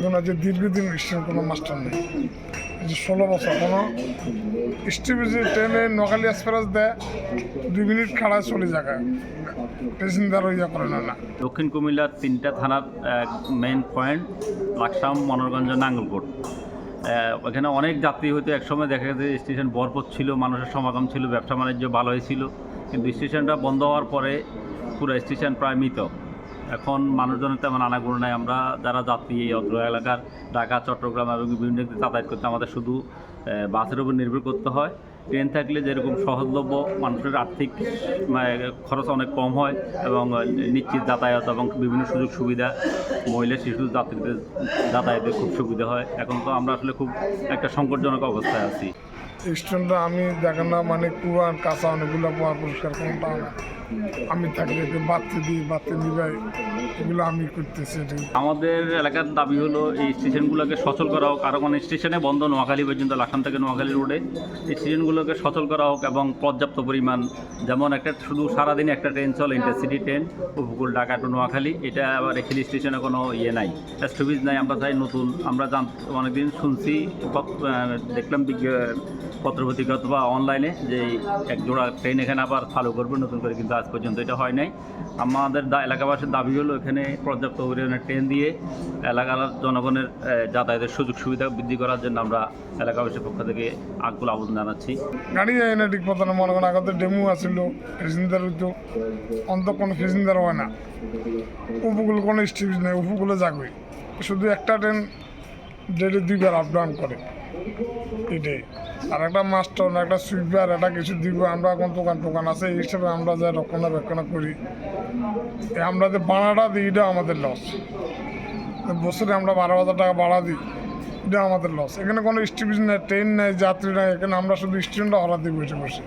কিন্তু যে দীর্ঘদিন স্টেশন কোনো মাস্টার নেই। যে ষোলো বছর, কোনো স্টিভিজি ট্রেনে নোয়াখালী এক্সপ্রেস দেয়, দুই মিনিট খাড়ায় চলে যায়, প্যাসেঞ্জার ইয়ে করে না দক্ষিণ কুমিল্লার তিনটা থানার মেইন পয়েন্ট লাকসাম মনোরগঞ্জ নাঙ্গলকোট। ওখানে অনেক যাত্রী হয়তো একসময় দেখা গেছে স্টেশন ভরপুর ছিল, মানুষের সমাগম ছিল ব্যবসা বাণিজ্য ভালো হয়েছিল কিন্তু স্টেশনটা বন্ধ হওয়ার পরে পুরো স্টেশন প্রায় মৃত। এখন মানুষজনের তেমন আনাগুণ নাই। আমরা যারা যাত্রী এই অত্র এলাকার ঢাকা চট্টগ্রাম এবং বিভিন্ন যাতায়াত করতে আমাদের শুধু বাসের উপর নির্ভর করতে হয়। ট্রেন থাকলে যেরকম সহজলভ্য মানুষের আর্থিক মানে, খরচ অনেক কম হয় এবং নিশ্চিত যাতায়াত এবং বিভিন্ন সুযোগ সুবিধা মহিলা শিশু যাত্রীদের যাতায়াতের খুব সুবিধা হয়। এখন তো আমরা আসলে খুব একটা সংকটজনক অবস্থায় আছি। স্টেশনটা আমি দেখেন না মানে কুয়ার কাঁচা অনেকগুলো পরিষ্কার কোনটা আমি থাকলে একটু বাড়তে দিই, বাড়তে নিবাই এগুলো আমি করতেছি আমাদের এলাকার দাবি হলো, এই স্টেশনগুলোকে সচল করা হোক। আরও মানে স্টেশনে বন্ধ, নোয়াখালী পর্যন্ত লাখান থেকে নোয়াখালী রোডে। এই স্টেশনগুলোকে সচল করা হোক এবং পর্যাপ্ত পরিমাণ, যেমন একটা শুধু সারাদিনে একটা ট্রেন চলে, ইন্টারসিটি ট্রেন, উপকূল ঢাকা টু নোয়াখালী, এটা আবার এখানে স্টেশনে কোনো ইয়ে নাই। স্টপিজ নাই, আমরা চাই নতুন, আমরা জান, অনেকদিন শুনছি দেখলাম পত্রপত্রিকা অথবা অনলাইনে যে এক জোড়া ট্রেন এখানে আবার চালু করবে নতুন করে, কিন্তু আজ পর্যন্ত এটা হয় নাই। আমাদের এলাকাবাসীর দাবি হলো এখানে পর্যাপ্ত পরিমাণে ট্রেন দিয়ে এলাকার জনগণের যাতায়াতের সুযোগ সুবিধা বৃদ্ধি করার জন্য আমরা এলাকাবাসীর পক্ষ থেকে আকুল আবেদন জানাচ্ছি। গাড়ি যায় না ঠিক মতো মনে করেন আগতে ডেমু আসছিল প্যাসেঞ্জার হইতো। অন্ত কোনো প্যাসেঞ্জার হয় না। উপকূল কোনো স্টিজ নেই, উপকূলে যাগই শুধু একটা ট্রেন ডেলি দুইবার আপ ডাউন করে। এটাই আর একটা মাস্টার, একটা সুইপার, একটা কিছু দিব, আমরা এখন দোকান টোকান আছে, এই হিসাবে আমরা যা রক্ষণাবেক্ষণ করি আমরা যে ভাড়াটা দিই, এটা আমাদের লস বছরে আমরা বারো হাজার টাকা ভাড়া দিই, এটা আমাদের লস এখানে কোনো স্টিপিস নেই ট্রেন নেই, যাত্রী নেই, এখানে আমরা শুধু স্টুডেন্টরা হরা দিই বসে বসে।